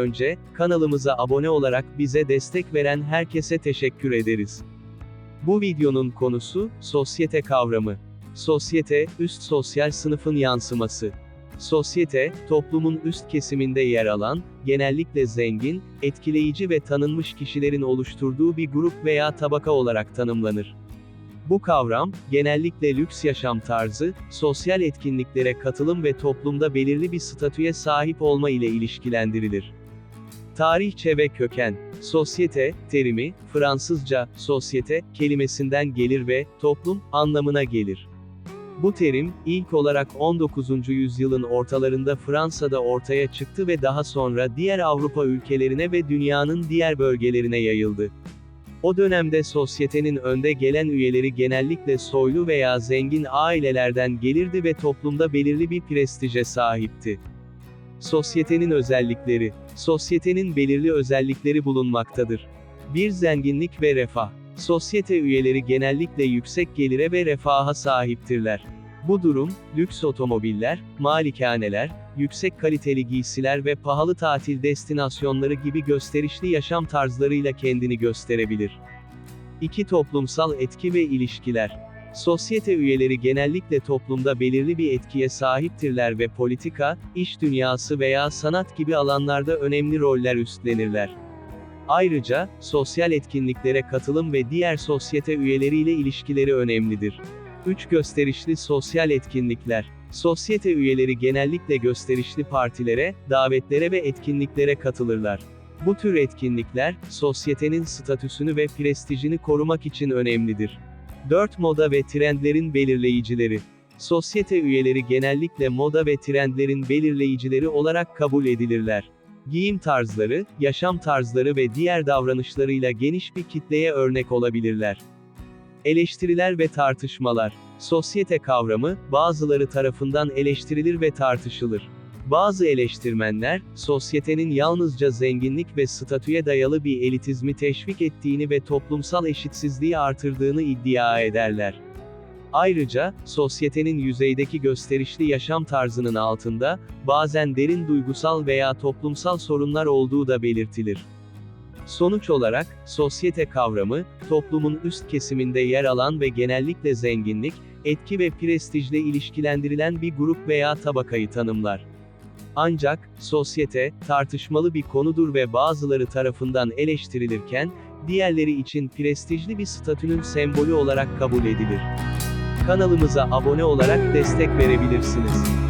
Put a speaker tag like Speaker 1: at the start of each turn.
Speaker 1: önce, kanalımıza abone olarak bize destek veren herkese teşekkür ederiz. Bu videonun konusu, sosyete kavramı. Sosyete, üst sosyal sınıfın yansıması. Sosyete, toplumun üst kesiminde yer alan, genellikle zengin, etkileyici ve tanınmış kişilerin oluşturduğu bir grup veya tabaka olarak tanımlanır. Bu kavram, genellikle lüks yaşam tarzı, sosyal etkinliklere katılım ve toplumda belirli bir statüye sahip olma ile ilişkilendirilir. Tarihçe ve köken, sosyete, terimi, Fransızca, sosyete, kelimesinden gelir ve, toplum, anlamına gelir. Bu terim, ilk olarak 19. yüzyılın ortalarında Fransa'da ortaya çıktı ve daha sonra diğer Avrupa ülkelerine ve dünyanın diğer bölgelerine yayıldı. O dönemde sosyetenin önde gelen üyeleri genellikle soylu veya zengin ailelerden gelirdi ve toplumda belirli bir prestije sahipti. Sosyetenin özellikleri. Sosyetenin belirli özellikleri bulunmaktadır. 1. Zenginlik ve refah. Sosyete üyeleri genellikle yüksek gelire ve refaha sahiptirler. Bu durum, lüks otomobiller, malikaneler, yüksek kaliteli giysiler ve pahalı tatil destinasyonları gibi gösterişli yaşam tarzlarıyla kendini gösterebilir. 2. Toplumsal etki ve ilişkiler. Sosyete üyeleri genellikle toplumda belirli bir etkiye sahiptirler ve politika, iş dünyası veya sanat gibi alanlarda önemli roller üstlenirler. Ayrıca, sosyal etkinliklere katılım ve diğer sosyete üyeleriyle ilişkileri önemlidir. 3. Gösterişli sosyal etkinlikler. Sosyete üyeleri genellikle gösterişli partilere, davetlere ve etkinliklere katılırlar. Bu tür etkinlikler, sosyetenin statüsünü ve prestijini korumak için önemlidir. 4. Moda ve trendlerin belirleyicileri. Sosyete üyeleri genellikle moda ve trendlerin belirleyicileri olarak kabul edilirler. Giyim tarzları, yaşam tarzları ve diğer davranışlarıyla geniş bir kitleye örnek olabilirler. Eleştiriler ve tartışmalar. Sosyete kavramı, bazıları tarafından eleştirilir ve tartışılır. Bazı eleştirmenler, sosyetenin yalnızca zenginlik ve statüye dayalı bir elitizmi teşvik ettiğini ve toplumsal eşitsizliği artırdığını iddia ederler. Ayrıca, sosyetenin yüzeydeki gösterişli yaşam tarzının altında, bazen derin duygusal veya toplumsal sorunlar olduğu da belirtilir. Sonuç olarak, sosyete kavramı, toplumun üst kesiminde yer alan ve genellikle zenginlik, etki ve prestijle ilişkilendirilen bir grup veya tabakayı tanımlar. Ancak, sosyete, tartışmalı bir konudur ve bazıları tarafından eleştirilirken, diğerleri için prestijli bir statünün sembolü olarak kabul edilir. Kanalımıza abone olarak destek verebilirsiniz.